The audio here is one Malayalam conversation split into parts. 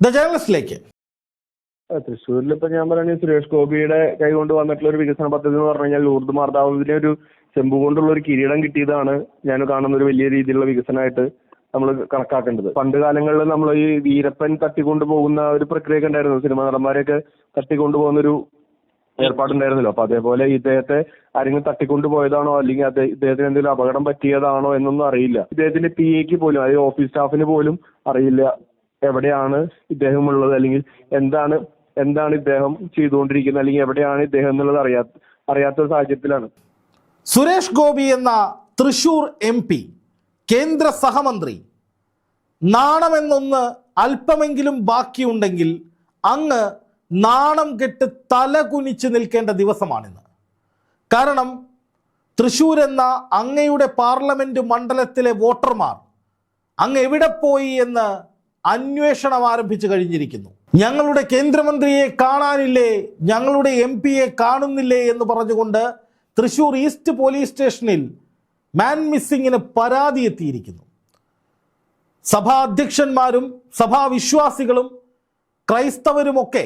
ദ ജേർണലിസ്റ്റിലേക്ക്. തൃശ്ശൂരിൽ ഇപ്പൊ ഞാൻ പറയുന്നത് സുരേഷ് ഗോപിയുടെ കൈ കൊണ്ട് വന്നിട്ടുള്ള ഒരു വികസന പദ്ധതി എന്ന് പറഞ്ഞു കഴിഞ്ഞാൽ ലൂർദ് മാർദാവിനെ ഒരു ചെമ്പ് കൊണ്ടുള്ള ഒരു കിരീടം കിട്ടിയതാണ് ഞാൻ കാണുന്ന ഒരു വലിയ രീതിയിലുള്ള വികസനമായിട്ട് നമ്മൾ കണക്കാക്കേണ്ടത്. പണ്ട് കാലങ്ങളിൽ നമ്മൾ ഈ വീരപ്പൻ തട്ടിക്കൊണ്ടു പോകുന്ന ഒരു പ്രക്രിയ ഉണ്ടായിരുന്നു. സിനിമ നടന്മാരെയൊക്കെ തട്ടിക്കൊണ്ടു പോകുന്ന ഒരു ഏർപ്പാടുണ്ടായിരുന്നല്ലോ. അപ്പൊ അതേപോലെ ഇദ്ദേഹത്തെ ആരെങ്കിലും തട്ടിക്കൊണ്ടു പോയതാണോ? അല്ലെങ്കിൽ ഇദ്ദേഹത്തിന് എന്തെങ്കിലും അപകടം പറ്റിയതാണോ എന്നൊന്നും അറിയില്ല. ഇദ്ദേഹത്തിന്റെ പി എക്ക് പോലും അതായത് ഓഫീസ് സ്റ്റാഫിന് പോലും അറിയില്ല. എവിടെയാണ് ഇദ്ദേഹം ഉള്ളത് അല്ലെങ്കിൽ എന്താണ് എന്താണ് ഇദ്ദേഹം ചെയ്തുകൊണ്ടിരിക്കുന്നത്? അല്ലെങ്കിൽ എവിടെയാണ് ഇദ്ദേഹം എന്നുള്ളത് അറിയാ അറിയാത്ത സാഹചര്യത്തിലാണ്. സുരേഷ് ഗോപി എന്ന തൃശൂർ എം പി കേന്ദ്ര സഹമന്ത്രി നാണമെന്നൊന്ന് അല്പമെങ്കിലും ബാക്കിയുണ്ടെങ്കിൽ അങ്ങ് നാണം കെട്ട് തല കുനിച്ച് നിൽക്കേണ്ട ദിവസമാണിന്ന്. കാരണം തൃശൂർ എന്ന അങ്ങയുടെ പാർലമെന്റ് മണ്ഡലത്തിലെ വോട്ടർമാർ അങ്ങ് എവിടെ പോയി എന്ന് അന്വേഷണം ആരംഭിച്ചു കഴിഞ്ഞിരിക്കുന്നു. ഞങ്ങളുടെ കേന്ദ്രമന്ത്രിയെ കാണാനില്ലേ? ഞങ്ങളുടെ എം പിയെ കാണുന്നില്ലേ എന്ന് പറഞ്ഞുകൊണ്ട് തൃശൂർ ഈസ്റ്റ് പോലീസ് സ്റ്റേഷനിൽ മാൻ മിസ്സിങ്ങിന് പരാതി എത്തിയിരിക്കുന്നു. സഭാ അധ്യക്ഷന്മാരും സഭാവിശ്വാസികളും ക്രൈസ്തവരുമൊക്കെ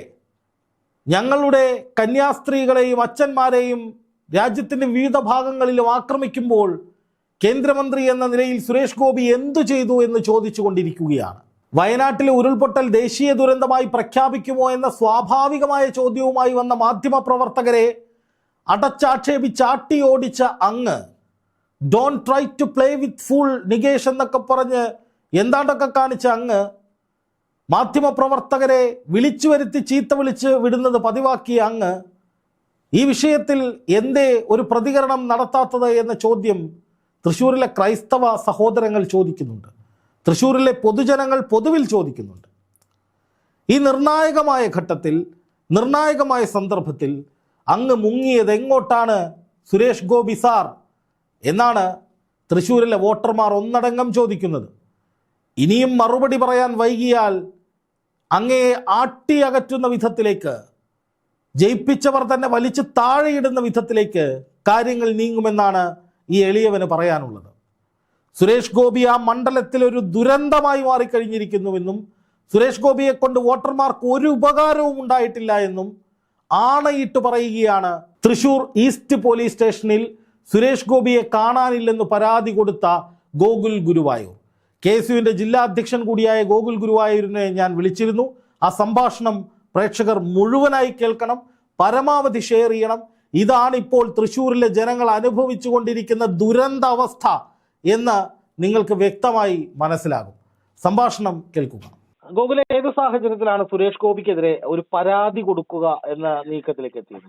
ഞങ്ങളുടെ കന്യാസ്ത്രീകളെയും അച്ഛന്മാരെയും രാജ്യത്തിന്റെ വിവിധ ഭാഗങ്ങളിലും ആക്രമിക്കുമ്പോൾ കേന്ദ്രമന്ത്രി എന്ന നിലയിൽ സുരേഷ് ഗോപി എന്തു ചെയ്തു എന്ന് ചോദിച്ചുകൊണ്ടിരിക്കുകയാണ്. വയനാട്ടിലെ ഉരുൾപൊട്ടൽ ദേശീയ ദുരന്തമായി പ്രഖ്യാപിക്കുമോ എന്ന സ്വാഭാവികമായ ചോദ്യവുമായി വന്ന മാധ്യമപ്രവർത്തകരെ അടച്ചാക്ഷേപിച്ച് ആട്ടി ഓടിച്ച അങ്ങ്. Don't try to play with fool Nikesh എന്നൊക്കെ പറഞ്ഞ് എന്താണ്ടൊക്കെ കാണിച്ച അങ്ങ്. മാധ്യമപ്രവർത്തകരെ വിളിച്ചു വരുത്തി ചീത്ത വിളിച്ച് വിടുന്നത് പതിവാക്കിയ അങ്ങ്. ഈ വിഷയത്തിൽ എന്തേ ഒരു പ്രതികരണം നടത്താത്തത് എന്ന ചോദ്യം തൃശ്ശൂരിലെ ക്രൈസ്തവ സഹോദരങ്ങൾ ചോദിക്കുന്നുണ്ട്. തൃശ്ശൂരിലെ പൊതുജനങ്ങൾ പൊതുവിൽ ചോദിക്കുന്നുണ്ട്. ഈ നിർണായകമായ ഘട്ടത്തിൽ നിർണായകമായ സന്ദർഭത്തിൽ അങ്ങ് മുങ്ങിയത് എങ്ങോട്ടാണ് സുരേഷ് ഗോപി സാർ എന്നാണ് തൃശ്ശൂരിലെ വോട്ടർമാർ ഒന്നടങ്കം ചോദിക്കുന്നത്. ഇനിയും മറുപടി പറയാൻ വൈകിയാൽ അങ്ങയെ ആട്ടി അകറ്റുന്ന വിധത്തിലേക്ക് ജയിപ്പിച്ചവർ തന്നെ വലിച്ചു താഴെയിടുന്ന വിധത്തിലേക്ക് കാര്യങ്ങൾ നീങ്ങുമെന്നാണ് ഈ എളിയവന് പറയാനുള്ളത്. സുരേഷ് ഗോപി ആ മണ്ഡലത്തിൽ ഒരു ദുരന്തമായി മാറിക്കഴിഞ്ഞിരിക്കുന്നുവെന്നും സുരേഷ് ഗോപിയെ കൊണ്ട് വോട്ടർമാർക്ക് ഒരു ഉപകാരവും ഉണ്ടായിട്ടില്ല എന്നും ആണയിട്ട് പറയുകയാണ് തൃശൂർ ഈസ്റ്റ് പോലീസ് സ്റ്റേഷനിൽ സുരേഷ് ഗോപിയെ കാണാനില്ലെന്ന് പരാതി കൊടുത്ത ഗോകുൽ ഗുരുവായൂർ. കെ എസ് യുവിന്റെ ജില്ലാ അധ്യക്ഷൻ കൂടിയായ ഗോകുൽ ഗുരുവായൂരിനെ ഞാൻ വിളിച്ചിരുന്നു. ആ സംഭാഷണം പ്രേക്ഷകർ മുഴുവനായി കേൾക്കണം പരമാവധി ഷെയർ ചെയ്യണം. ഇതാണ് ഇപ്പോൾ തൃശ്ശൂരിലെ ജനങ്ങൾ അനുഭവിച്ചു കൊണ്ടിരിക്കുന്ന അവസ്ഥ എന്ന് നിങ്ങൾക്ക് വ്യക്തമായി മനസ്സിലാകും. സംഭാഷണം കേൾക്കുക. ഗോകുല ഏത് സാഹചര്യത്തിലാണ് സുരേഷ് ഗോപിക്കെതിരെ ഒരു പരാതി കൊടുക്കുക എന്ന നീക്കത്തിലേക്ക് എത്തിയത്?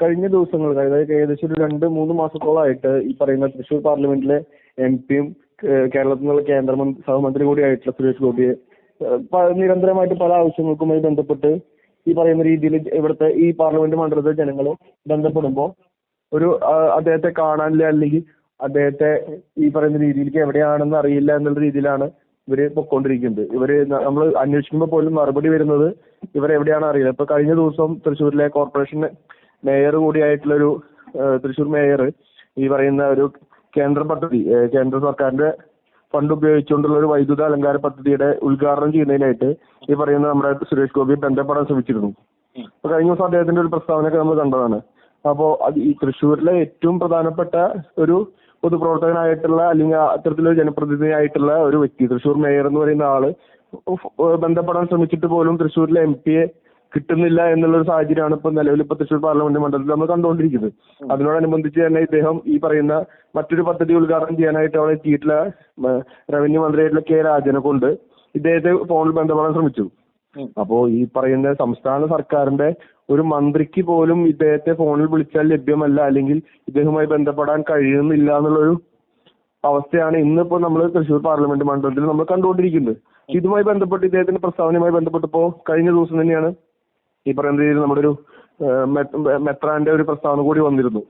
കഴിഞ്ഞ ദിവസങ്ങൾ അതായത് ഏകദേശം ഒരു രണ്ട് മൂന്ന് മാസത്തോളമായിട്ട് ഈ പറയുന്ന തൃശൂർ പാർലമെന്റിലെ എം പിയും കേരളത്തിൽ നിന്നുള്ള കേന്ദ്ര മന്ത്രി സഹമന്ത്രി കൂടിയായിട്ടുള്ള സുരേഷ് ഗോപിയെ നിരന്തരമായിട്ട് പല ആവശ്യങ്ങൾക്കുമായി ബന്ധപ്പെട്ട് ഈ പറയുന്ന രീതിയിൽ ഇവിടുത്തെ ഈ പാർലമെന്റ് മണ്ഡലത്തിലെ ജനങ്ങൾ ബന്ധപ്പെടുമ്പോൾ ഒരു അദ്ദേഹത്തെ കാണാനില്ല അല്ലെങ്കിൽ അദ്ദേഹത്തെ ഈ പറയുന്ന രീതിയിലേക്ക് എവിടെയാണെന്ന് അറിയില്ല എന്നുള്ള രീതിയിലാണ് ഇവർ പൊക്കോണ്ടിരിക്കുന്നത്. ഇവർ നമ്മൾ അന്വേഷിക്കുമ്പോൾ പോലും മറുപടി വരുന്നത് ഇവരെവിടെയാണ് അറിയില്ല ഇപ്പൊ കഴിഞ്ഞ ദിവസം തൃശ്ശൂരിലെ കോർപ്പറേഷൻ മേയർ കൂടിയായിട്ടുള്ള ഒരു തൃശ്ശൂർ മേയർ ഈ പറയുന്ന ഒരു കേന്ദ്ര പദ്ധതി കേന്ദ്ര സർക്കാരിന്റെ ഫണ്ട് ഉപയോഗിച്ചുകൊണ്ടുള്ള ഒരു വൈദ്യുത അലങ്കാര പദ്ധതിയുടെ ഉദ്ഘാടനം ചെയ്യുന്നതിനായിട്ട് ഈ പറയുന്ന നമ്മുടെ സുരേഷ് ഗോപി ബന്ധപ്പെടാൻ ശ്രമിച്ചിരുന്നു. അപ്പൊ കഴിഞ്ഞ ദിവസം അദ്ദേഹത്തിന്റെ ഒരു പ്രസ്താവനയൊക്കെ നമ്മൾ കണ്ടതാണ്. അപ്പോ അത് ഈ തൃശ്ശൂരിലെ ഏറ്റവും പ്രധാനപ്പെട്ട ഒരു പൊതുപ്രവർത്തകനായിട്ടുള്ള അല്ലെങ്കിൽ അത്തരത്തിലൊരു ജനപ്രതിനിധിയായിട്ടുള്ള ഒരു വ്യക്തി തൃശ്ശൂർ മേയർ എന്ന് പറയുന്ന ആൾ ബന്ധപ്പെടാൻ ശ്രമിച്ചിട്ട് പോലും തൃശ്ശൂരിലെ എം പിയെ കിട്ടുന്നില്ല എന്നുള്ള ഒരു സാഹചര്യമാണ് ഇപ്പൊ നിലവിൽ ഇപ്പൊ തൃശ്ശൂർ പാർലമെന്റ് മണ്ഡലത്തിൽ നമ്മൾ കണ്ടുകൊണ്ടിരിക്കുന്നത്. അതിനോടനുബന്ധിച്ച് തന്നെ ഇദ്ദേഹം ഈ പറയുന്ന മറ്റൊരു പദ്ധതി ഉദ്ഘാടനം ചെയ്യാനായിട്ട് അവിടെ എത്തിയിട്ടുള്ള റവന്യൂ മന്ത്രിയായിട്ടുള്ള കെ രാജനെ കൊണ്ട് ഇദ്ദേഹത്തെ ഫോണിൽ ബന്ധപ്പെടാൻ ശ്രമിച്ചു. അപ്പോ ഈ പറയുന്ന സംസ്ഥാന സർക്കാരിന്റെ ഒരു മന്ത്രിക്ക് പോലും ഇദ്ദേഹത്തെ ഫോണിൽ വിളിച്ചാൽ ലഭ്യമല്ല അല്ലെങ്കിൽ ഇദ്ദേഹവുമായി ബന്ധപ്പെടാൻ കഴിയുന്നില്ല എന്നുള്ളൊരു അവസ്ഥയാണ് ഇന്നിപ്പോ നമ്മൾ തൃശൂർ പാർലമെന്റ് മണ്ഡലത്തിൽ നമ്മൾ കണ്ടുകൊണ്ടിരിക്കുന്നത്. ഇതുമായി ബന്ധപ്പെട്ട് ഇദ്ദേഹത്തിന്റെ പ്രസ്താവനയുമായി ബന്ധപ്പെട്ടപ്പോ കഴിഞ്ഞ ദിവസം തന്നെയാണ് ഈ പറയുന്ന രീതിയിൽ നമ്മുടെ ഒരു മെത്രാന്റെ ഒരു പ്രസ്താവന കൂടി വന്നിരുന്നു.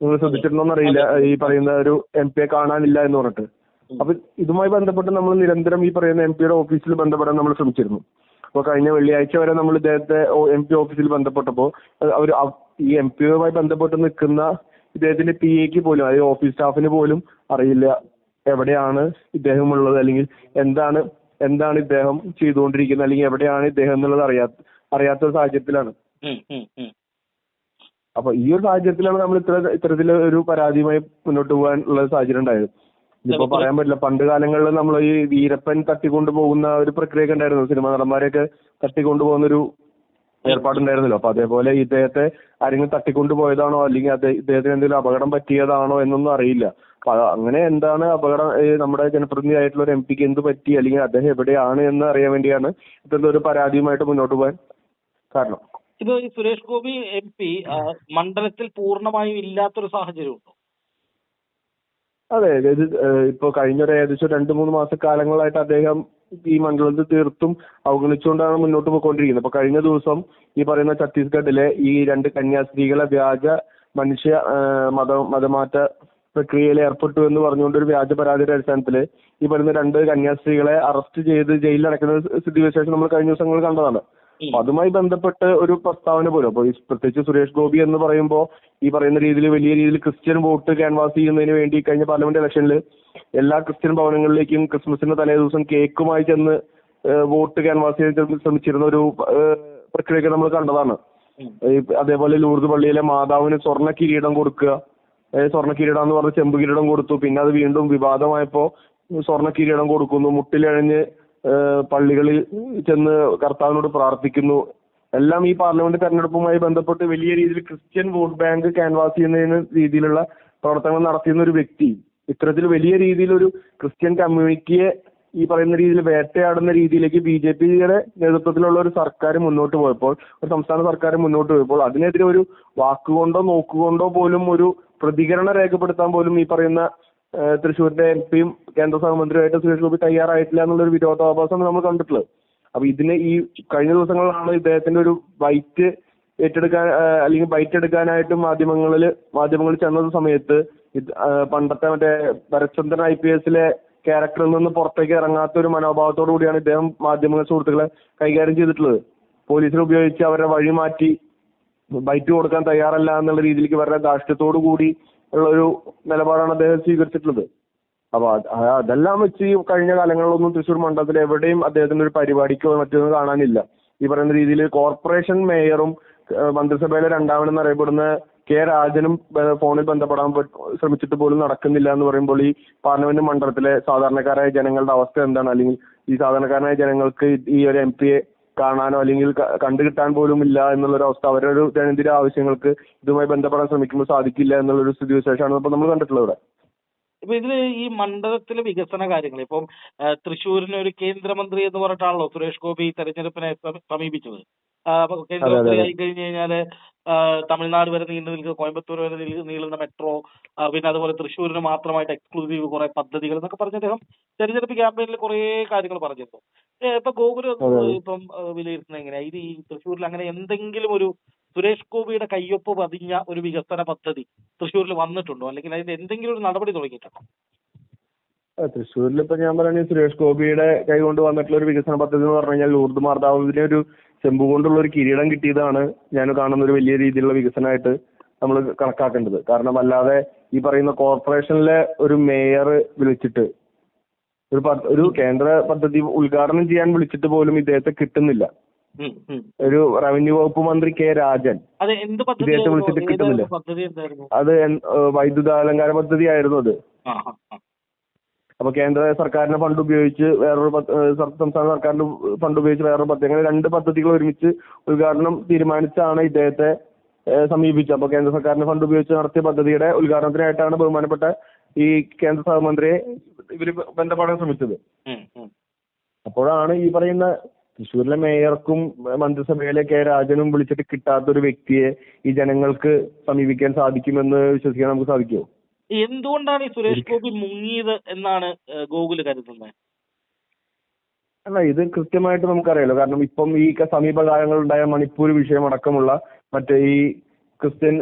നിങ്ങൾ ശ്രദ്ധിച്ചിട്ടുണ്ടോന്ന് അറിയില്ല ഈ പറയുന്ന ഒരു എം പിയെ കാണാനില്ല എന്ന് പറഞ്ഞിട്ട്. അപ്പൊ ഇതുമായി ബന്ധപ്പെട്ട് നമ്മൾ നിരന്തരം ഈ പറയുന്ന എം പിയുടെ ഓഫീസിൽ ബന്ധപ്പെടാൻ നമ്മൾ ശ്രമിച്ചിരുന്നു. അപ്പൊ കഴിഞ്ഞ വെള്ളിയാഴ്ച വരെ നമ്മൾ ഇദ്ദേഹത്തെ എം പി ഓഫീസിൽ ബന്ധപ്പെട്ടപ്പോൾ അവർ ഈ എം പിയുമായി ബന്ധപ്പെട്ട് നിൽക്കുന്ന ഇദ്ദേഹത്തിന്റെ പി എക്ക് പോലും അതായത് ഓഫീസ് സ്റ്റാഫിന് പോലും അറിയില്ല എവിടെയാണ് ഇദ്ദേഹം ഉള്ളത് അല്ലെങ്കിൽ എന്താണ് എന്താണ് ഇദ്ദേഹം ചെയ്തുകൊണ്ടിരിക്കുന്നത് അല്ലെങ്കിൽ എവിടെയാണ് ഇദ്ദേഹം എന്നുള്ളത് അറിയാ അറിയാത്ത ഒരു സാഹചര്യത്തിലാണ്. അപ്പൊ ഈ ഒരു സാഹചര്യത്തിലാണ് നമ്മൾ ഇത്ര ഇത്തരത്തിലൊരു പരാതിയുമായി മുന്നോട്ട് പോകാനുള്ള സാഹചര്യം ഉണ്ടായത് ഇപ്പൊ പറയാൻ പറ്റില്ല. പണ്ട് കാലങ്ങളിൽ നമ്മൾ ഈ വീരപ്പൻ തട്ടിക്കൊണ്ടു പോകുന്ന ഒരു പ്രക്രിയ ഉണ്ടായിരുന്നു. സിനിമാ നടന്മാരെയൊക്കെ തട്ടിക്കൊണ്ടു പോകുന്ന ഒരു ഏർപ്പാടുണ്ടായിരുന്നല്ലോ. അപ്പൊ അതേപോലെ ഇദ്ദേഹത്തെ ആരെങ്കിലും തട്ടിക്കൊണ്ടു പോയതാണോ? അല്ലെങ്കിൽ ഇദ്ദേഹത്തിന് എന്തെങ്കിലും അപകടം പറ്റിയതാണോ എന്നൊന്നും അറിയില്ല. അപ്പൊ അങ്ങനെ എന്താണ് അപകടം? നമ്മുടെ ജനപ്രതിനിധി ആയിട്ടുള്ള ഒരു എം പിക്ക് എന്ത് പറ്റി? അല്ലെങ്കിൽ അദ്ദേഹം എവിടെയാണ് എന്ന് അറിയാൻ വേണ്ടിയാണ് ഇത്തരത്തിൽ ഒരു പരാതിയുമായിട്ട് മുന്നോട്ട് പോകാൻ കാരണം. ഇപ്പൊ ഈ സുരേഷ് ഗോപി എം പി മണ്ഡലത്തിൽ പൂർണമായും ഇല്ലാത്തൊരു സാഹചര്യമുണ്ടോ അതെ ഏഹ് ഇപ്പൊ കഴിഞ്ഞ ഒരു ഏകദേശം രണ്ട് മൂന്ന് മാസക്കാലങ്ങളായിട്ട് അദ്ദേഹം ഈ മണ്ഡലത്തിൽ തീർത്തും അവഗണിച്ചുകൊണ്ടാണ് മുന്നോട്ട് പോയിക്കൊണ്ടിരിക്കുന്നത്. അപ്പൊ കഴിഞ്ഞ ദിവസം ഈ പറയുന്ന ഛത്തീസ്ഗഡിലെ ഈ രണ്ട് കന്യാസ്ത്രീകളെ വ്യാജ മനുഷ്യ മത മതമാറ്റ പ്രക്രിയയിൽ ഏർപ്പെട്ടു എന്ന് പറഞ്ഞുകൊണ്ട് ഒരു വ്യാജ പരാതിയുടെ അടിസ്ഥാനത്തിൽ ഈ പറയുന്ന രണ്ട് കന്യാസ്ത്രീകളെ അറസ്റ്റ് ചെയ്ത് ജയിലിൽ അടക്കുന്ന അടയ്ക്കുന്ന സ്ഥിതിവിശേഷം നമ്മൾ കഴിഞ്ഞ ദിവസങ്ങൾ കണ്ടതാണ്. അതുമായി ബന്ധപ്പെട്ട് ഒരു പ്രസ്താവന പോലും. അപ്പൊ പ്രത്യേകിച്ച് സുരേഷ് ഗോപി എന്ന് പറയുമ്പോൾ ഈ പറയുന്ന രീതിയിൽ വലിയ രീതിയിൽ ക്രിസ്ത്യൻ വോട്ട് ക്യാൻവാസ് ചെയ്യുന്നതിന് വേണ്ടി കഴിഞ്ഞ പാർലമെന്റ് ഇലക്ഷനിൽ എല്ലാ ക്രിസ്ത്യൻ ഭവനങ്ങളിലേക്കും ക്രിസ്മസിന്റെ തലേ ദിവസം കേക്കുമായി ചെന്ന് വോട്ട് ക്യാൻവാസ് ചെയ്യാൻ ശ്രമിച്ചിരുന്ന ഒരു പ്രക്രിയ നമ്മൾ കണ്ടതാണ്. അതേപോലെ ലൂർദ് പള്ളിയിലെ മാതാവിന് സ്വർണ കിരീടം കൊടുക്കുക. സ്വർണ കിരീടം എന്ന് പറഞ്ഞ് ചെമ്പ് കിരീടം കൊടുത്തു. പിന്നെ അത് വീണ്ടും വിവാദമായപ്പോ സ്വർണ കിരീടം കൊടുക്കുന്നു. മുട്ടിലഴഞ്ഞ് പള്ളികളിൽ ചെന്ന് കർത്താവിനോട് പ്രാർത്ഥിക്കുന്നു. എല്ലാം ഈ പാർലമെന്റ് തെരഞ്ഞെടുപ്പുമായി ബന്ധപ്പെട്ട് വലിയ രീതിയിൽ ക്രിസ്ത്യൻ വോട്ട് ബാങ്ക് ക്യാൻവാസ് ചെയ്യുന്ന രീതിയിലുള്ള പ്രവർത്തനങ്ങൾ നടത്തിയിരുന്ന ഒരു വ്യക്തി ഇത്തരത്തിൽ വലിയ രീതിയിൽ ഒരു ക്രിസ്ത്യൻ കമ്മ്യൂണിറ്റിയെ ഈ പറയുന്ന രീതിയിൽ വേട്ടയാടുന്ന രീതിയിലേക്ക് ബി ജെ പിയുടെ നേതൃത്വത്തിലുള്ള ഒരു സർക്കാർ മുന്നോട്ട് പോയപ്പോൾ ഒരു സംസ്ഥാന സർക്കാർ മുന്നോട്ട് പോയപ്പോൾ അതിനെതിരെ ഒരു വാക്കുകൊണ്ടോ നോക്കുകൊണ്ടോ പോലും ഒരു പ്രതികരണം രേഖപ്പെടുത്താൻ പോലും ഈ പറയുന്ന തൃശ്ശൂരിന്റെ എം പിയും കേന്ദ്ര സഹമന്ത്രിയുമായിട്ട് സുരേഷ് ഗോപി തയ്യാറായിട്ടില്ല എന്നുള്ള ഒരു വിരോധാഭാസമാണ് നമ്മൾ കണ്ടിട്ടുള്ളത്. അപ്പൊ ഇതിന് ഈ കഴിഞ്ഞ ദിവസങ്ങളിലാണ് ഇദ്ദേഹത്തിന്റെ ഒരു ബൈറ്റ് ഏറ്റെടുക്കാൻ അല്ലെങ്കിൽ ബൈറ്റ് എടുക്കാനായിട്ട് മാധ്യമങ്ങളിൽ മാധ്യമങ്ങളിൽ ചെന്ന സമയത്ത് പണ്ടത്തെ മറ്റേ ഭരത്ചന്ദ്രൻ ഐ പി എസിലെ ക്യാരക്ടറിൽ നിന്ന് പുറത്തേക്ക് ഇറങ്ങാത്ത ഒരു മനോഭാവത്തോടു കൂടിയാണ് ഇദ്ദേഹം മാധ്യമ സുഹൃത്തുക്കളെ കൈകാര്യം ചെയ്തിട്ടുള്ളത്. പോലീസിനെ ഉപയോഗിച്ച് അവരെ വഴി മാറ്റി ബൈറ്റ് കൊടുക്കാൻ തയ്യാറല്ല എന്നുള്ള രീതിയിലേക്ക് വളരെ ധാർഷ്ട്യത്തോടു കൂടി ഉള്ള ഒരു നിലപാടാണ് അദ്ദേഹം സ്വീകരിച്ചിട്ടുള്ളത്. അപ്പൊ അതെല്ലാം വെച്ച് ഈ കഴിഞ്ഞ കാലങ്ങളിലൊന്നും തൃശ്ശൂർ മണ്ഡലത്തിൽ എവിടെയും അദ്ദേഹത്തിന്റെ ഒരു പരിപാടിക്കോ മറ്റൊന്നും കാണാനില്ല. ഈ പറയുന്ന രീതിയിൽ കോർപ്പറേഷൻ മേയറും മന്ത്രിസഭയിലെ രണ്ടാമനെന്ന് അറിയപ്പെടുന്ന കെ രാജനും ഫോണിൽ ബന്ധപ്പെടാൻ ശ്രമിച്ചിട്ട് പോലും നടക്കുന്നില്ല എന്ന് പറയുമ്പോൾ ഈ പാർലമെന്റ് മണ്ഡലത്തിലെ സാധാരണക്കാരായ ജനങ്ങളുടെ അവസ്ഥ എന്താണ്? അല്ലെങ്കിൽ ഈ സാധാരണക്കാരായ ജനങ്ങൾക്ക് ഈ ഒരു എം പിയെ കാണാനോ അല്ലെങ്കിൽ കണ്ടു കിട്ടാൻ പോലും ഇല്ല എന്നുള്ളൊരു അവസ്ഥ. അവരുടെ ഒരു ദൈനംദിന ആവശ്യങ്ങൾക്ക് ഇതുമായി ബന്ധപ്പെടാൻ ശ്രമിക്കുമ്പോൾ സാധിക്കില്ല എന്നുള്ളൊരു സ്ഥിതിവിശേഷമാണ് ഇപ്പൊ നമ്മൾ കണ്ടിട്ടുള്ളത് ഇവിടെ. ഇപ്പൊ ഇതിൽ ഈ മണ്ഡലത്തിലെ വികസന കാര്യങ്ങൾ ഇപ്പം തൃശ്ശൂരിന് ഒരു കേന്ദ്രമന്ത്രി എന്ന് പറഞ്ഞിട്ടാണല്ലോ സുരേഷ് ഗോപി തെരഞ്ഞെടുപ്പിനെ സമ- സമീപിച്ചത്. കേന്ദ്രമന്ത്രി ആയി കഴിഞ്ഞു കഴിഞ്ഞാൽ തമിഴ്നാട് വരെ നീണ്ടു നിൽക്കുന്ന കോയമ്പത്തൂർ വരെ നീളുന്ന മെട്രോ പിന്നെ അതുപോലെ തൃശ്ശൂരിന് മാത്രമായിട്ട് എക്സ്ക്ലൂസീവ് കുറെ പദ്ധതികൾ എന്നൊക്കെ പറഞ്ഞ അദ്ദേഹം തെരഞ്ഞെടുപ്പ് ക്യാമ്പയിനിൽ കുറെ കാര്യങ്ങൾ പറഞ്ഞിരുന്നു. ഇപ്പൊ ഗോകുൽ. ഇപ്പം വിലയിരുത്തുന്നത് എങ്ങനെയാ? ഇത് ഈ തൃശ്ശൂരിൽ അങ്ങനെ എന്തെങ്കിലും ഒരു സുരേഷ് ഗോപിയുടെ കയ്യൊപ്പ് പതിഞ്ഞ ഒരു വികസന പദ്ധതി തൃശ്ശൂരിൽ വന്നിട്ടുണ്ടോ? അല്ലെങ്കിൽ അതിന്റെ എന്തെങ്കിലും ഒരു നടപടി തുടങ്ങിയിട്ടുണ്ടോ? തൃശ്ശൂരിൽ ഇപ്പൊ ഞാൻ പറയുന്നത് സുരേഷ് ഗോപിയുടെ കൈ കൊണ്ട് വന്നിട്ടുള്ള ഒരു വികസന പദ്ധതി എന്ന് പറഞ്ഞു കഴിഞ്ഞാൽ ലൂർദ് മാർദാവിന് ഒരു ചെമ്പ് കൊണ്ടുള്ള ഒരു കിരീടം കിട്ടിയതാണ് ഞാൻ കാണുന്ന ഒരു വലിയ രീതിയിലുള്ള വികസനമായിട്ട് നമ്മൾ കണക്കാക്കേണ്ടത്. കാരണം അല്ലാതെ ഈ പറയുന്ന കോർപ്പറേഷനിലെ ഒരു മേയർ വിളിച്ചിട്ട് ഒരു ഒരു കേന്ദ്ര പദ്ധതി ഉദ്ഘാടനം ചെയ്യാൻ വിളിച്ചിട്ട് പോലും ഇദ്ദേഹത്തെ കിട്ടുന്നില്ല. ഒരു റവന്യൂ വകുപ്പ് മന്ത്രി കെ രാജൻ ഇദ്ദേഹത്തെ വിളിച്ചിട്ട് കിട്ടുന്നില്ല. അത് വൈദ്യുതാലങ്കാര പദ്ധതി ആയിരുന്നു അത്. അപ്പൊ കേന്ദ്ര സർക്കാരിന്റെ ഫണ്ട് ഉപയോഗിച്ച് വേറൊരു സംസ്ഥാന സർക്കാരിന്റെ ഫണ്ട് ഉപയോഗിച്ച് വേറൊരു പദ്ധതി അങ്ങനെ രണ്ട് പദ്ധതികൾ ഒരുമിച്ച് ഉദ്ഘാടനം തീരുമാനിച്ചാണ് ഇദ്ദേഹത്തെ സമീപിച്ചത് അപ്പൊ കേന്ദ്ര സർക്കാരിന്റെ ഫണ്ട് ഉപയോഗിച്ച് നടത്തിയ പദ്ധതിയുടെ ഉദ്ഘാടനത്തിനായിട്ടാണ് ബഹുമാനപ്പെട്ട ഈ കേന്ദ്ര സഹമന്ത്രിയെ ഇവർ ബന്ധപ്പെടാൻ ശ്രമിച്ചത്. അപ്പോഴാണ് ഈ പറയുന്ന തൃശ്ശൂരിലെ മേയർക്കും മന്ത്രിസഭയിലെ കെ രാജനും വിളിച്ചിട്ട് കിട്ടാത്ത ഒരു വ്യക്തിയെ ഈ ജനങ്ങൾക്ക് സമീപിക്കാൻ സാധിക്കുമെന്ന് വിശ്വസിക്കാൻ നമുക്ക് സാധിക്കുമോ? എന്തുകൊണ്ടാണ് ഈ സുരേഷ് ഗോപി മുങ്ങിയത് എന്നാണ് ഗോകുൽ കരുതുന്നത് അല്ല ഇത് കൃത്യമായിട്ട് നമുക്കറിയാലോ. കാരണം ഇപ്പം ഈ സമീപകാലങ്ങളുണ്ടായ മണിപ്പൂർ വിഷയമടക്കമുള്ള മറ്റേ ഈ ക്രിസ്ത്യൻ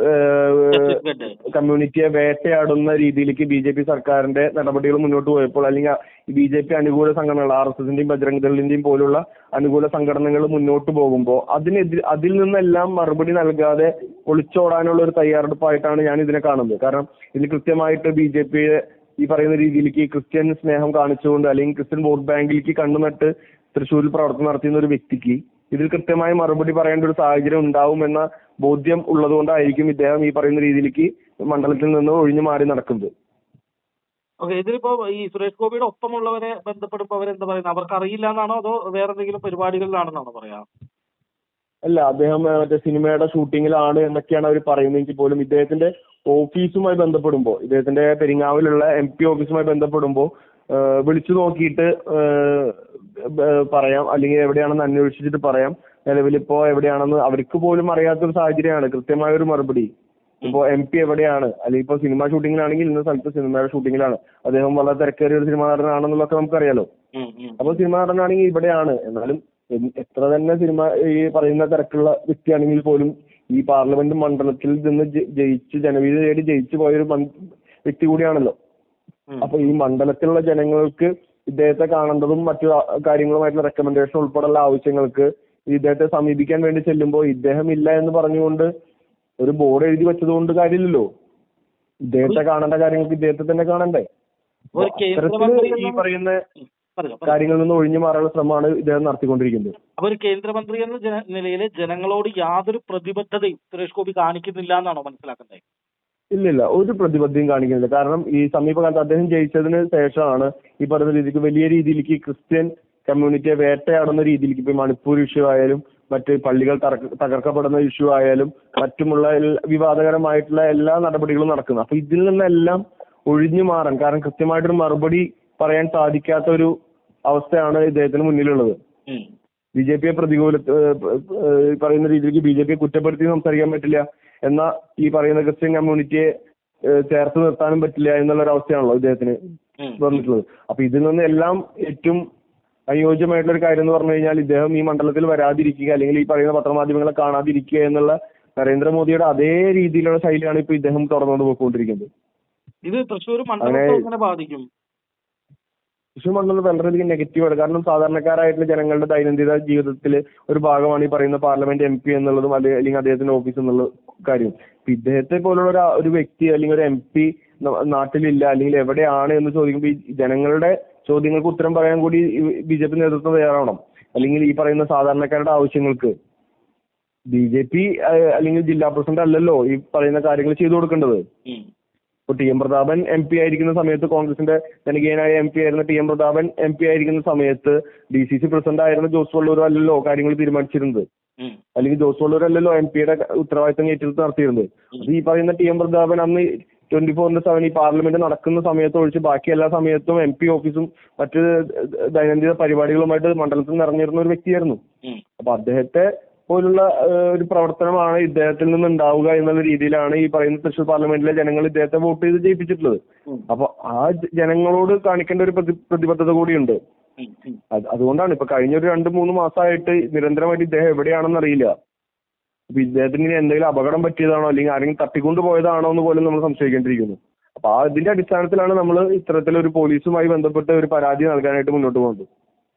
കമ്മ്യൂണിറ്റിയെ വേട്ടയാടുന്ന രീതിയിലേക്ക് ബി ജെ പി സർക്കാരിന്റെ നടപടികൾ മുന്നോട്ട് പോയപ്പോൾ അല്ലെങ്കിൽ ബി ജെ പി അനുകൂല സംഘടനകൾ ആർ എസ് എസിന്റെയും ബജറംഗ് ദളിന്റെയും പോലുള്ള അനുകൂല സംഘടനകൾ മുന്നോട്ട് പോകുമ്പോൾ അതിനെതിരെ അതിൽ നിന്നെല്ലാം മറുപടി നൽകാതെ ഒളിച്ചോടാനുള്ള ഒരു തയ്യാറെടുപ്പായിട്ടാണ് ഞാൻ ഇതിനെ കാണുന്നത്. കാരണം ഇതിൽ കൃത്യമായിട്ട് ബി ജെ പിയെ ഈ പറയുന്ന രീതിയിലേക്ക് ക്രിസ്ത്യൻ സ്നേഹം കാണിച്ചുകൊണ്ട് അല്ലെങ്കിൽ ക്രിസ്ത്യൻ വോട്ട് ബാങ്കിലേക്ക് കണ്ണുനട്ട് തൃശ്ശൂരിൽ പ്രവർത്തനം നടത്തിയിരുന്ന ഒരു വ്യക്തിക്ക് ഇതിൽ കൃത്യമായ മറുപടി പറയേണ്ട ഒരു സാഹചര്യം ഉണ്ടാവുമെന്ന ബോധ്യം ഉള്ളതുകൊണ്ടായിരിക്കും ഇദ്ദേഹം ഈ പറയുന്ന രീതിയിലേക്ക് മണ്ഡലത്തിൽ നിന്ന് ഒഴിഞ്ഞു മാറി നടക്കുന്നത്. ഓക്കെ ഇതിലിപ്പോ ഈ സുരേഷ് ഗോപിയുടെ ഒപ്പമുള്ളവരെ ബന്ധപ്പെടുമ്പോ അവരെന്താ പറയുന്നത് അവർക്ക് അറിയില്ല എന്നാണോ അതോ വേറെ എന്തെങ്കിലും പരിപാടികളിലാണെന്നാണോ പറയാ? അല്ല അദ്ദേഹം മറ്റേ സിനിമയുടെ ഷൂട്ടിങ്ങിലാണ് എന്നൊക്കെയാണ് അവർ പറയുന്നതെങ്കിൽ പോലും ഇദ്ദേഹത്തിന്റെ ഓഫീസുമായി ബന്ധപ്പെടുമ്പോൾ ഇദ്ദേഹത്തിന്റെ പെരിങ്ങാവിലുള്ള എം പി ഓഫീസുമായി ബന്ധപ്പെടുമ്പോൾ വിളിച്ചു നോക്കിയിട്ട് പറയാം. അല്ലെങ്കിൽ എവിടെയാണെന്ന് അന്വേഷിച്ചിട്ട് പറയാം. നിലവിലിപ്പോ എവിടെയാണെന്ന് അവർക്ക് പോലും അറിയാത്തൊരു സാഹചര്യമാണ്. കൃത്യമായ ഒരു മറുപടി. ഇപ്പോ എം പി എവിടെയാണ്? അല്ലെങ്കിൽ ഇപ്പൊ സിനിമ ഷൂട്ടിങ്ങിലാണെങ്കിൽ ഇന്ന സ്ഥലത്ത് സിനിമയുടെ ഷൂട്ടിങ്ങിലാണ്. അദ്ദേഹം വളരെ തിരക്കേറിയ ഒരു സിനിമാ നടനാണെന്നുള്ളതൊക്കെ നമുക്കറിയാലോ. അപ്പൊ സിനിമ നടനാണെങ്കിൽ ഇവിടെയാണ്. എന്നാലും എത്ര തന്നെ സിനിമ ഈ പറയുന്ന തിരക്കുള്ള വ്യക്തിയാണെങ്കിൽ പോലും ഈ പാർലമെന്റ് മണ്ഡലത്തിൽ നിന്ന് ജയിച്ച് ജനവിധി തേടി ജയിച്ചു പോയൊരു വ്യക്തി കൂടിയാണല്ലോ. അപ്പൊ ഈ മണ്ഡലത്തിലുള്ള ജനങ്ങൾക്ക് ഇദ്ദേഹത്തെ കാണേണ്ടതും മറ്റു കാര്യങ്ങളുമായിട്ടുള്ള റെക്കമെൻഡേഷൻ ഉൾപ്പെടെയുള്ള ആവശ്യങ്ങൾക്ക് ഇദ്ദേഹത്തെ സമീപിക്കാൻ വേണ്ടി ചെല്ലുമ്പോൾ ഇദ്ദേഹം ഇല്ല എന്ന് പറഞ്ഞുകൊണ്ട് ഒരു ബോർഡ് എഴുതി വെച്ചത് കൊണ്ട് കാര്യമില്ലല്ലോ. ഇദ്ദേഹത്തെ കാണേണ്ട കാര്യങ്ങൾക്ക് ഇദ്ദേഹത്തെ തന്നെ കാണണ്ടേ? അത്തരത്തിൽ ഈ പറയുന്ന. കാര്യങ്ങളിൽ നിന്ന് ഒഴിഞ്ഞു മാറാനുള്ള ശ്രമമാണ് ഇദ്ദേഹം നടത്തിക്കൊണ്ടിരിക്കുന്നത്. അപ്പൊ ഒരു കേന്ദ്രമന്ത്രി എന്ന നിലയിൽ ജനങ്ങളോട് യാതൊരു പ്രതിബദ്ധതയും സുരേഷ് ഗോപി കാണിക്കുന്നില്ല എന്നാണോ മനസ്സിലാക്കുന്നത്? ഇല്ലില്ല ഒരു പ്രതിബദ്ധയും കാണിക്കുന്നില്ല. കാരണം ഈ സമീപകാലത്ത് അദ്ദേഹം ജയിച്ചതിന് ശേഷമാണ് ഈ പറയുന്ന രീതിക്ക് വലിയ രീതിയിലേക്ക് ക്രിസ്ത്യൻ കമ്മ്യൂണിറ്റിയെ വേട്ടയാടുന്ന രീതിയിലേക്ക് ഇപ്പൊ മണിപ്പൂർ ഇഷ്യൂ ആയാലും മറ്റ് പള്ളികൾ തകർക്കപ്പെടുന്ന ഇഷ്യൂ ആയാലും മറ്റുമുള്ള വിവാദകരമായിട്ടുള്ള എല്ലാ നടപടികളും നടക്കുന്നു. അപ്പൊ ഇതിൽ നിന്നെല്ലാം ഒഴിഞ്ഞു മാറാൻ കാരണം കൃത്യമായിട്ടൊരു മറുപടി പറയാൻ സാധിക്കാത്ത ഒരു അവസ്ഥയാണ് ഇദ്ദേഹത്തിന് മുന്നിലുള്ളത്. ബി ജെ പിയെ പ്രതികൂല പറയുന്ന രീതിയിലേക്ക് ബി ജെ പിയെ കുറ്റപ്പെടുത്തി സംസാരിക്കാൻ പറ്റില്ല. എന്ന ഈ പറയുന്ന ക്രിസ്ത്യൻ കമ്മ്യൂണിറ്റിയെ ചേർത്ത് നിർത്താനും പറ്റില്ല എന്നുള്ള ഒരു അവസ്ഥയാണല്ലോ ഇദ്ദേഹത്തിന് വന്നിട്ടുള്ളത്. അപ്പൊ ഇതിൽ നിന്ന് എല്ലാം ഏറ്റവും അനുയോജ്യമായിട്ടുള്ള ഒരു കാര്യം എന്ന് പറഞ്ഞു കഴിഞ്ഞാൽ ഇദ്ദേഹം ഈ മണ്ഡലത്തിൽ വരാതിരിക്കുക അല്ലെങ്കിൽ ഈ പറയുന്ന പത്രമാധ്യമങ്ങളെ കാണാതിരിക്കുക എന്നുള്ള നരേന്ദ്രമോദിയുടെ അതേ രീതിയിലുള്ള ശൈലിയാണ് ഇപ്പൊ ഇദ്ദേഹം തുടർന്നുകൊണ്ട് പോയിക്കൊണ്ടിരിക്കുന്നത്. ഇത് തൃശ്ശൂർ മണ്ഡലത്തെ അങ്ങനെ- എങ്ങനെ ബാധിക്കും? തൃശ്ശൂർ മണ്ഡലം വളരെയധികം നെഗറ്റീവാണ് കാരണം സാധാരണക്കാരായിട്ടുള്ള ജനങ്ങളുടെ ദൈനംദിന ജീവിതത്തിൽ ഒരു ഭാഗമാണ് ഈ പറയുന്ന പാർലമെന്റ് എം പി എന്നുള്ളതും അല്ലെ- അല്ലെങ്കിൽ അദ്ദേഹത്തിന്റെ ഓഫീസ് എന്നുള്ള കാര്യം. ഇപ്പൊ ഇദ്ദേഹത്തെ പോലുള്ള ഒരു ഒരു വ്യക്തി അല്ലെങ്കിൽ ഒരു എം പി നാട്ടിലില്ല അല്ലെങ്കിൽ എവിടെയാണ് എന്ന് ചോദിക്കുമ്പോൾ ഈ ജനങ്ങളുടെ ചോദ്യങ്ങൾക്ക് ഉത്തരം പറയാൻ കൂടി ബി ജെ പി നേതൃത്വം തയ്യാറാവണം. അല്ലെങ്കിൽ ഈ പറയുന്ന സാധാരണക്കാരുടെ ആവശ്യങ്ങൾക്ക് ബി ജെ പി അല്ലെങ്കിൽ ജില്ലാ പ്രസിഡന്റ് അല്ലല്ലോ ഈ പറയുന്ന കാര്യങ്ങൾ ചെയ്തു കൊടുക്കേണ്ടത്. ഇപ്പൊ T M Prathapan M P ആയിരിക്കുന്ന സമയത്ത് കോൺഗ്രസിന്റെ ജനകീയനായ എം പി ആയിരുന്ന T M Prathapan M P ആയിരിക്കുന്ന സമയത്ത് ഡി സി സി പ്രസിഡന്റ് ആയിരുന്ന ജോസ് വള്ളൂർ അല്ലല്ലോ കാര്യങ്ങൾ തീരുമാനിച്ചിരുന്നത്. അല്ലെങ്കിൽ ജോസ് വള്ളൂർ അല്ലല്ലോ എം പിയുടെ ഉത്തരവാദിത്തം ഏറ്റെടുത്ത് നടത്തിയിരുന്നത്. അത് ഈ പറയുന്ന ടി എം പ്രതാപൻ അന്ന് ട്വന്റി ഫോറിന്റെ സെവൻ ഈ പാർലമെന്റ് നടക്കുന്ന സമയത്ത് ഒഴിച്ച് ബാക്കി എല്ലാ സമയത്തും എം പി ഓഫീസും മറ്റ് ദൈനംദിന പരിപാടികളുമായിട്ട് മണ്ഡലത്തിൽ നിറഞ്ഞിരുന്ന ഒരു വ്യക്തിയായിരുന്നു. അപ്പൊ അദ്ദേഹത്തെ പോലുള്ള ഒരു പ്രവർത്തനമാണ് ഇദ്ദേഹത്തിൽ നിന്ന് ഉണ്ടാവുക എന്നുള്ള രീതിയിലാണ് ഈ പറയുന്ന തൃശൂർ പാർലമെന്റിലെ ജനങ്ങൾ ഇദ്ദേഹത്തെ വോട്ട് ചെയ്ത് ജയിപ്പിച്ചിട്ടുള്ളത്. അപ്പൊ ആ ജനങ്ങളോട് കാണിക്കേണ്ട ഒരു പ്രതി പ്രതിബദ്ധത കൂടിയുണ്ട്. അത് അതുകൊണ്ടാണ് ഇപ്പൊ കഴിഞ്ഞ ഒരു രണ്ട് മൂന്ന് മാസമായിട്ട് നിരന്തരമായിട്ട് ഇദ്ദേഹം എവിടെയാണെന്ന് അറിയില്ല. അപ്പൊ ഇദ്ദേഹത്തിന് ഇനി എന്തെങ്കിലും അപകടം പറ്റിയതാണോ അല്ലെങ്കിൽ ആരെങ്കിലും തട്ടിക്കൊണ്ട് പോയതാണോ എന്ന് പോലും നമ്മൾ സംശയിക്കേണ്ടിയിരിക്കുന്നു. അപ്പൊ ആ ഇതിന്റെ അടിസ്ഥാനത്തിലാണ് നമ്മൾ ഇത്തരത്തിലൊരു പോലീസുമായി ബന്ധപ്പെട്ട് ഒരു പരാതി നൽകാനായിട്ട് മുന്നോട്ട് പോകുന്നത്.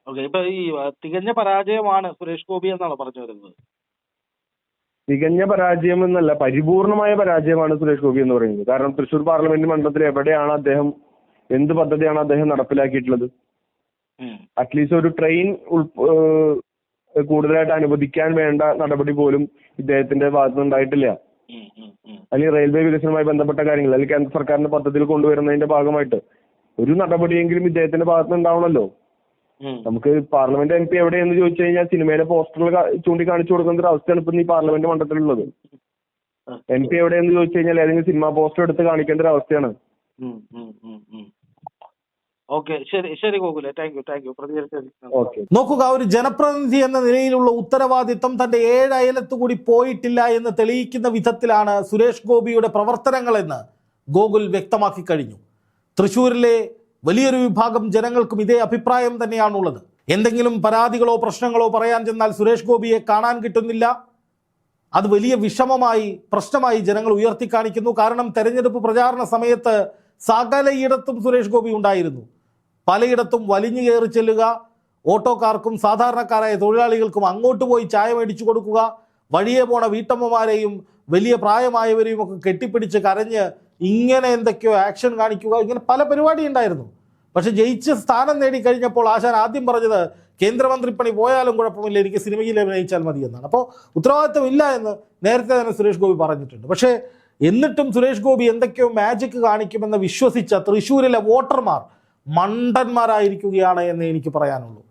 ഓക്കെ ഇപ്പൊ ഈ തികഞ്ഞ പരാജയമാണ് സുരേഷ് ഗോപി എന്നാണ് പറഞ്ഞു വരുന്നത്? തികഞ്ഞ പരാജയം എന്നല്ല പരിപൂർണമായ പരാജയമാണ് സുരേഷ് ഗോപി എന്ന് പറയുന്നത്. കാരണം തൃശൂർ പാർലമെന്റ് മണ്ഡലത്തിൽ എവിടെയാണ് അദ്ദേഹം എന്ത് പദ്ധതിയാണ് അദ്ദേഹം നടപ്പിലാക്കിയിട്ടുള്ളത്? അറ്റ്ലീസ്റ്റ് ഒരു ട്രെയിൻ കൂടുതലായിട്ട് അനുവദിക്കാൻ വേണ്ട നടപടി പോലും ഇദ്ദേഹത്തിന്റെ ഭാഗത്ത് ഉണ്ടായിട്ടില്ല അല്ലെങ്കിൽ റെയിൽവേ വികസനവുമായി ബന്ധപ്പെട്ട കാര്യങ്ങൾ അല്ലെങ്കിൽ കേന്ദ്ര സർക്കാരിന്റെ പദ്ധതിയിൽ കൊണ്ടുവരുന്നതിന്റെ ഭാഗമായിട്ട് ഒരു നടപടിയെങ്കിലും ഇദ്ദേഹത്തിന്റെ ഭാഗത്ത് ഉണ്ടാവണമല്ലോ നമുക്ക് പാർലമെന്റ് എം പി എവിടെയെന്ന് ചോദിച്ചു കഴിഞ്ഞാൽ സിനിമയിലെ പോസ്റ്ററിൽ ചൂണ്ടിക്കാണിച്ചു കൊടുക്കുന്ന ഒരു അവസ്ഥയാണ് ഇപ്പൊ ഈ പാർലമെന്റ് മണ്ഡലത്തിലുള്ളത്. എം പി എവിടെയെന്ന് ചോദിച്ചു കഴിഞ്ഞാൽ ഏതെങ്കിലും സിനിമ പോസ്റ്റർ എടുത്ത് കാണിക്കേണ്ട ഒരു അവസ്ഥയാണ്. ഓക്കെ ശരി ശരി ഗോകുലെ. താങ്ക് യു താങ്ക് യു പ്രതികരിച്ചത് നോക്കുക ഒരു ജനപ്രതിനിധി എന്ന നിലയിലുള്ള ഉത്തരവാദിത്തം തന്റെ ഏഴ് അയലത്ത് കൂടി പോയിട്ടില്ല എന്ന് തെളിയിക്കുന്ന വിധത്തിലാണ് സുരേഷ് ഗോപിയുടെ പ്രവർത്തനങ്ങളെന്ന് ഗോകുൽ വ്യക്തമാക്കി കഴിഞ്ഞു. തൃശൂരിലെ വലിയൊരു വിഭാഗം ജനങ്ങൾക്കും ഇതേ അഭിപ്രായം തന്നെയാണുള്ളത്. എന്തെങ്കിലും പരാതികളോ പ്രശ്നങ്ങളോ പറയാൻ ചെന്നാൽ സുരേഷ് ഗോപിയെ കാണാൻ കിട്ടുന്നില്ല. അത് വലിയ വിഷമമായി പ്രശ്നമായി ജനങ്ങൾ ഉയർത്തി കാണിക്കുന്നു കാരണം തെരഞ്ഞെടുപ്പ് പ്രചാരണ സമയത്ത് സകലയിടത്തും സുരേഷ് ഗോപി ഉണ്ടായിരുന്നു. പലയിടത്തും വലിഞ്ഞു കയറി ചെല്ലുക ഓട്ടോക്കാർക്കും സാധാരണക്കാരായ തൊഴിലാളികൾക്കും അങ്ങോട്ട് പോയി ചായ മേടിച്ചു കൊടുക്കുക വഴിയെ പോണ വീട്ടമ്മമാരെയും വലിയ പ്രായമായവരെയും ഒക്കെ കെട്ടിപ്പിടിച്ച് കരഞ്ഞ് ഇങ്ങനെ എന്തൊക്കെയോ ആക്ഷൻ കാണിക്കുക ഇങ്ങനെ പല പരിപാടി ഉണ്ടായിരുന്നു. പക്ഷെ ജയിച്ച് സ്ഥാനം നേടിക്കഴിഞ്ഞപ്പോൾ ആശാൻ ആദ്യം പറഞ്ഞത് കേന്ദ്രമന്ത്രി പണി പോയാലും കുഴപ്പമില്ല എനിക്ക് സിനിമയിൽ അഭിനയിച്ചാൽ മതി എന്നാണ്. അപ്പോൾ ഉത്തരവാദിത്വം ഇല്ല എന്ന് നേരത്തെ തന്നെ സുരേഷ് ഗോപി പറഞ്ഞിട്ടുണ്ട്. പക്ഷേ എന്നിട്ടും സുരേഷ് ഗോപി എന്തൊക്കെയോ മാജിക് കാണിക്കുമെന്ന് വിശ്വസിച്ച തൃശ്ശൂരിലെ വോട്ടർമാർ മണ്ടന്മാരായിരിക്കുകയാണ് എന്ന് എനിക്ക് പറയാനുള്ളൂ.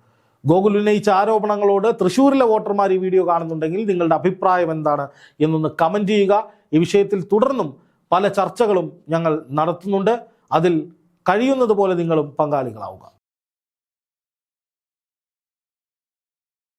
ഗോകുൽ ഉന്നയിച്ച ആരോപണങ്ങളോട് തൃശ്ശൂരിലെ വോട്ടർമാർ ഈ വീഡിയോ കാണുന്നുണ്ടെങ്കിൽ നിങ്ങളുടെ അഭിപ്രായം എന്താണ് എന്നൊന്ന് കമന്റ് ചെയ്യുക. ഈ വിഷയത്തിൽ തുടർന്നും പല ചർച്ചകളും ഞങ്ങൾ നടത്തുന്നുണ്ട്. അതിൽ കഴിയുന്നത് പോലെ നിങ്ങളും പങ്കാളികളാവുക.